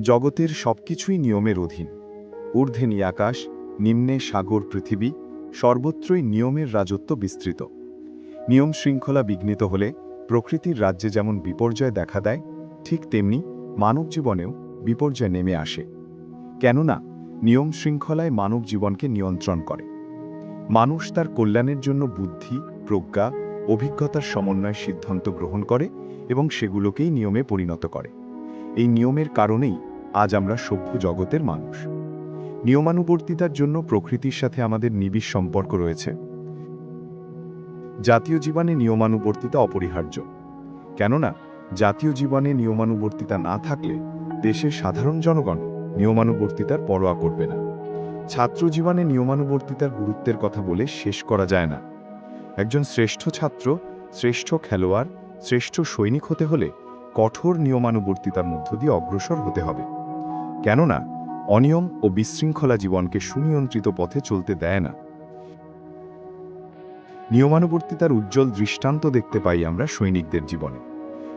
জগতের সবকিছুই নিয়মের অধীন। ঊর্ধ্বে আকাশ নিম্নে সাগর পৃথিবী, সর্বত্রই নিয়মের রাজত্ব বিস্তৃত। নিয়ম শৃঙ্খলা বিঘ্নিত হলে প্রকৃতির রাজ্যে যেমন বিপর্যয় দেখা দেয়, ঠিক তেমনি মানব জীবনেও বিপর্যয় নেমে আসে। কেননা, নিয়ম শৃঙ্খলায় মানব জীবনকে নিয়ন্ত্রণ করে। মানুষ তার কল্যাণের জন্য বুদ্ধি, প্রজ্ঞা, অভিজ্ঞতার সমন্বয় সিদ্ধান্ত গ্রহণ করে এবং সেগুলোকেই নিয়মে পরিণত করে। এই নিয়মের কারণেই আজ আমরা সভ্য জগতের মানুষ। নিয়মানুবর্তিতার জন্য প্রকৃতির সাথে আমাদের নিবিড় সম্পর্ক রয়েছে। জাতীয় জীবনে নিয়মানুবর্তিতা অপরিহার্য। কেননা, জাতীয় জীবনে নিয়মানুবর্তিতা না থাকলে দেশের সাধারণ জনগণ নিয়মানুবর্তিতার পরোয়া করবে না। ছাত্র জীবনে নিয়মানুবর্তিতার গুরুত্বের কথা বলে শেষ করা যায় না। একজন শ্রেষ্ঠ ছাত্র, শ্রেষ্ঠ খেলোয়াড়, শ্রেষ্ঠ সৈনিক হতে হলে কঠোর নিয়মানুবর্তিতার মধ্য দিয়ে অগ্রসর হতে হবে। কেননা অনিয়ম ও বিশৃঙ্খলা জীবনকে সুনিয়ন্ত্রিত পথে চলতে দেয় না। নিয়মানুবর্তিতার উজ্জ্বল দৃষ্টান্ত দেখতে পাই আমরা সৈনিকদের জীবনে।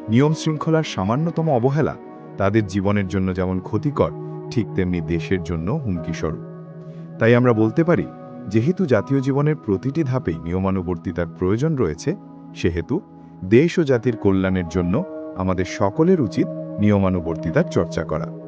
নিয়ম শৃঙ্খলার সামান্যতম অবহেলা তাদের জীবনের জন্য যেমন ক্ষতিকর, ঠিক তেমনি দেশের জন্য হুমকিস্বরূপ। তাই আমরা বলতে পারি, যেহেতু জাতীয় জীবনের প্রতিটি ধাপেই নিয়মানুবর্তিতার প্রয়োজন রয়েছে, সেহেতু দেশ ও জাতির কল্যাণের জন্য আমাদের সকলের উচিত নিয়মানুবর্তিতার চর্চা করা।